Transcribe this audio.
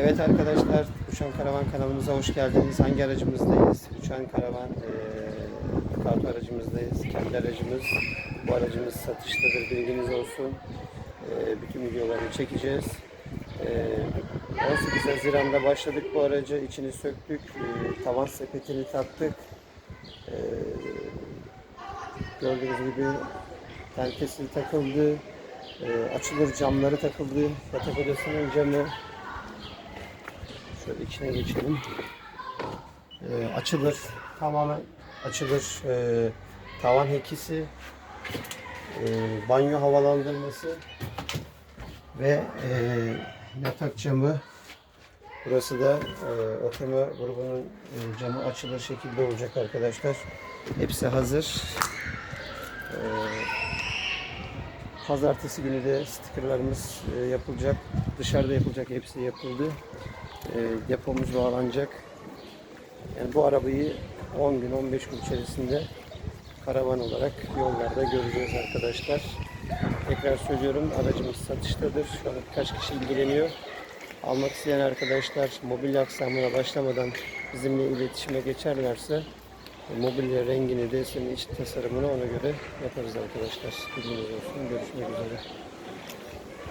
Evet arkadaşlar, Uçan Karavan kanalımıza hoş geldiniz. Hangi aracımızdayız? Uçan Karavan eee kart aracımızdayız. Kendi aracımız. Bu aracımız satıştadır, bilginiz olsun. Eee, bütün videolarını çekeceğiz. Eee 18 Haziran'da başladık bu aracı. İçini söktük. eee, tavan sepetini taktık. Eee, gördüğünüz gibi tentesi takıldı. Eee, açılır camları takıldı. Yatak odasının camı Şöyle içine geçelim. Ee, açılır. Tamamen açılır. Ee, tavan hekisi. ee, banyo havalandırması. Ve ee, yatak camı. Burası da ee, Otema grubunun ee, camı açılır şekilde olacak arkadaşlar. Hepsi hazır. Ee, Pazartesi günü de stikerlerimiz e, yapılacak. Dışarıda yapılacak. Hepsi yapıldı. E, depomuz bağlanacak. Yani bu arabayı 10 gün 15 gün içerisinde karavan olarak yollarda göreceğiz arkadaşlar. Tekrar söylüyorum aracımız satıştadır. Şu an birkaç kişi ilgileniyor. Almak isteyen arkadaşlar mobilya aksamına başlamadan bizimle iletişime geçerlerse mobilya rengini, deseni, iç tasarımını ona göre yaparız arkadaşlar. Bilginiz olsun. Görüşmek üzere.